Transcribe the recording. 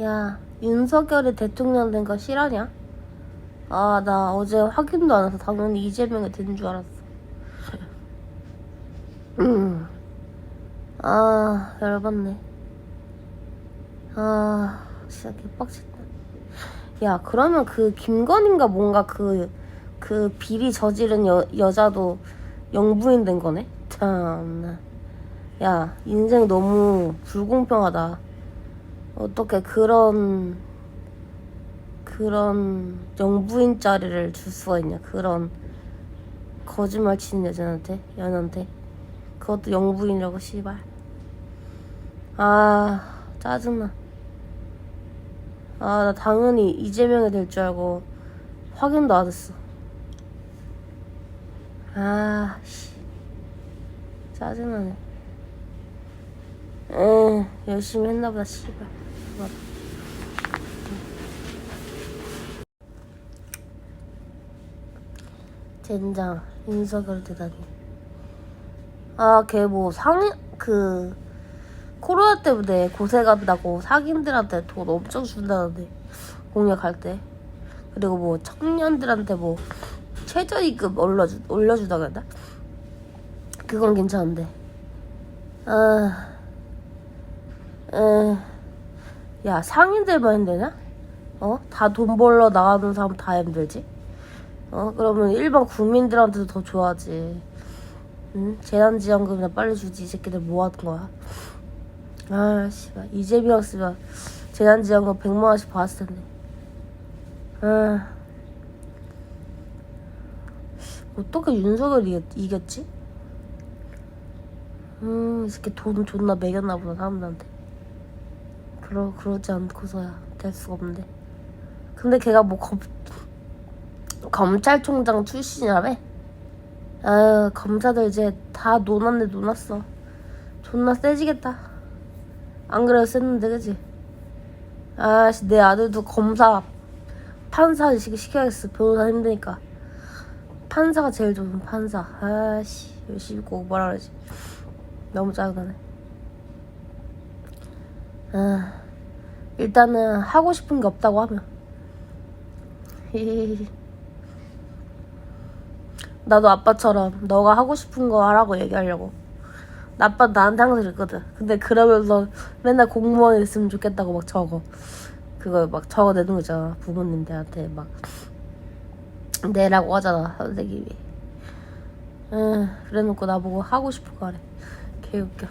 야, 윤석열이 대통령 된 거 실화냐? 아, 나 어제 확인도 안 해서 당연히 이재명이 된 줄 알았어. 음. 아, 열받네. 아, 진짜 개빡쳤다. 야, 그러면 그 김건인가 뭔가 그, 그 비리 저지른 여, 여자도 영부인 된 거네? 참나. 야, 인생 너무 불공평하다. 어떻게 그런 그런 영부인 자리를 줄 수가 있냐? 그런 거짓말 치는 여자한테? 연한테? 그것도 영부인이라고 씨발. 아 짜증나. 아 나 당연히 이재명이 될 줄 알고 확인도 안 했어. 아씨. 짜증나네. 에 열심히 했나보다 씨발. 젠장 윤석열 대단히. 아걔 뭐 상해 그 코로나 때문에 고생한다고 상인들한테 돈 엄청 준다는데 공약할 때. 그리고 뭐 청년들한테 뭐 최저임금 올려주 올려주다가 했나? 그건 괜찮은데. 아 에, 야 상인들만 힘드냐? 어? 다 돈 벌러 나가는 사람 다 힘들지? 어? 그러면 일반 국민들한테도 더 좋아하지 응? 재난지원금이나 빨리 주지 이 새끼들 뭐 하는 거야? 아 씨발 이재명 쓰면 재난지원금 100만 원씩 받았을 텐데 아 어떻게 윤석열 이 이겼, 이겼지? 음, 이 새끼 돈 존나 매겼나 보다, 사람들한테. 그러, 그러지 않고서야 될 수가 없는데. 근데 걔가 뭐 검, 검찰총장 출신이라며? 아유, 검사들 이제 다 논았네, 논았어. 존나 세지겠다. 안 그래도 셌는데, 그지? 아씨, 내 아들도 검사, 판사 시- 시켜야겠어. 변호사 힘드니까. 판사가 제일 좋은 판사. 아씨, 열심히 공부하라지. 너무 짜증나네. 아, 일단은 하고 싶은 게 없다고 하면. 나도 아빠처럼 너가 하고 싶은 거 하라고 얘기하려고. 나 아빠 나한테 항상 그랬거든. 근데 그러면서 맨날 공무원 있으면 좋겠다고 막 적어. 그거 막 적어내는 거 있잖아. 부모님들한테 막 내라고 하잖아 선생님이. 응, 그래놓고 나보고 하고 싶은 거 하래. 개웃겨.